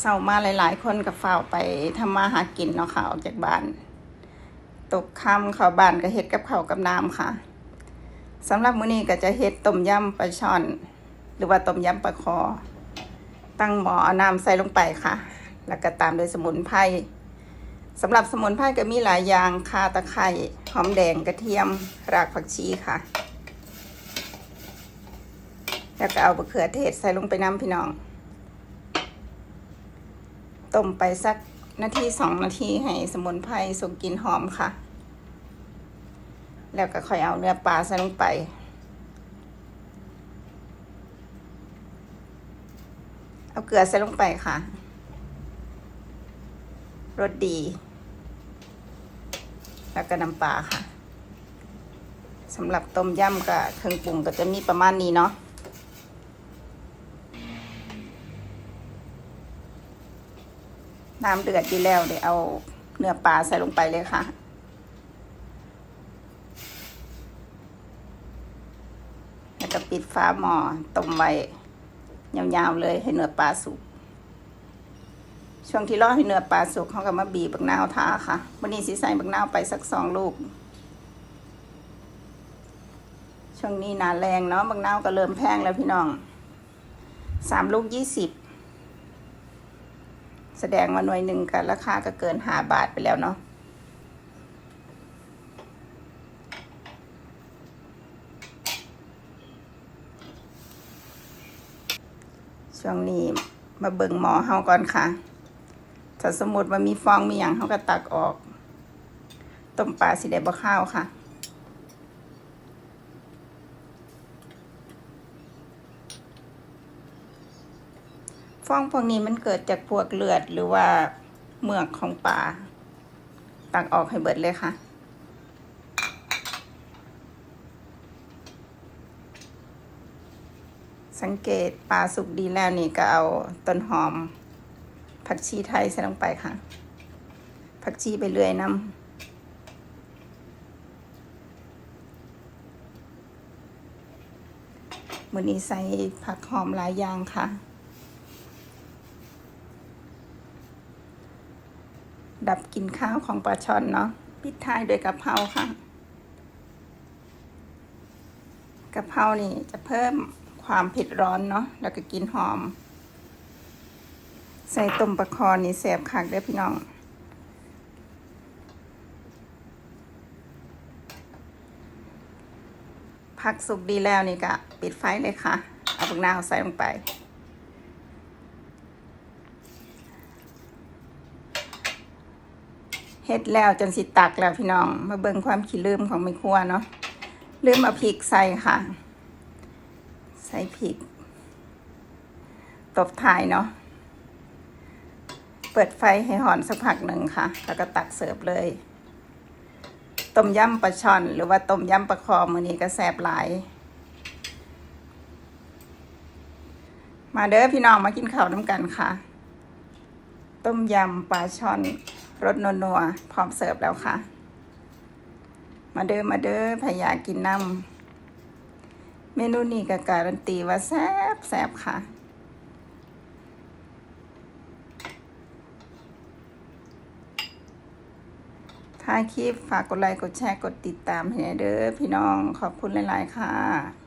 เศร้ามาหลาย ๆ คนกับฝ้าไปทำมาหากินเนาะค่ะออกจากบ้าน ตกค่ำเข้าบ้านก็เฮ็ดกับข้าวกับน้ำค่ะสำหรับมื้อนี้ก็จะเฮ็ดต้มยำปลาช่อน หรือว่าต้มยำปลาคอ ตั้งหม้อเอาน้ำใส่ลงไปค่ะ แล้วก็ตามด้วยสมุนไพรสำหรับสมุนไพรก็มีหลายอย่างข่าตะไคร้หอมแดงกระเทียมรากผักชีค่ะ แล้วก็เอาบะเขือเทศใส่ลงไปน้ำพี่น้อง ต้มไปสักนาทีสองนาทีให้สมุนไพรส่งกลิ่นหอมค่ะ แล้วก็ค่อยเอาเนื้อปลาใส่ลงไป เอาเกลือใส่ลงไปค่ะรสดี แล้วก็น้ำปลาค่ะสำหรับต้มยำกับเครื่องปรุงก็จะมีประมาณนี้เนาะ น้ำเดือดดีแล้วเดี๋ยวเอาเนื้อปลาใส่ลงไปเลยค่ะ แล้วก็ปิดฟ้าหม้อต้มไว้ยาวๆเลยให้เนื้อปลาสุก ช่วงที่รอให้เนื้อปลาสุกเขาก็มาบีบบักนาวทาค่ะวันนี้สิใส่บักนาวไปสักสองลูก ช่วงนี้หนาแรงเนาะบักนาวก็เริ่มแพงแล้วพี่น้องสามลูกยี่สิบ แสดงว่าหน่วยหนึ่งกันราคาก็เกินห้าบาทไปแล้วเนาะช่วงนี้มาเบิ่งหมอเฮาก่อนค่ะ ถ้าสมมติว่ามีฟองมีอย่างเฮาก็ตักออก ต้มปลาสิได้บ่ข้าวค่ะ ฟองพวกนี้มันเกิดจากพวกเลือดหรือว่าเมือกของปลาตักออกให้เบิดเลยค่ะ สังเกตปลาสุกดีแล้วนี่ก็เอาต้นหอม ผักชีไทยใส่ลงไปค่ะ ผักชีไปเรื่อยน้ำมือนี้ใส่ผักหอมหลายอย่างค่ะ ดับกลิ่นข้าวของปลาช่อนเนาะปิดท้ายด้วยกะเพราค่ะกะเพรานี่จะเพิ่มความเผ็ดร้อนเนาะแล้วก็กินหอม ใส่ต้มปลาคอนี่แสบคักเด้พี่น้องผักสุกดีแล้วนี่ก็ปิดไฟเลยค่ะ เอาพวกนาวใส่ลงไป เฮ็ดแล้วจนสิตักแล้วพี่น้อง มาเบิ่งความขี้ลืมของแม่ครัวเนาะลืมเอาพริกใส่ค่ะ ใส่พริก ตบท้ายเนาะเปิดไฟให้หอนสักพักหนึ่งค่ะ แล้วก็ตักเสิร์ฟเลยต้มยำปลาช่อน หรือว่าต้มยำปลาคอมือนี้ก็แซ่บหลาย มาเด้อพี่น้องมากินข้าวน้ำกันค่ะ ต้มยำปลาช่อน รสนัวๆพร้อมเสิร์ฟแล้วค่ะ มาเด้อมาเด้อพยากินน้ำเมนูนี้ก็การันตีว่าแซ่บแซ่บค่ะถ้าคลิปฝากกดไลค์กดแชร์กดติดตามให้หน่อยเด้อพี่น้องขอบคุณหลาย ๆ ค่ะ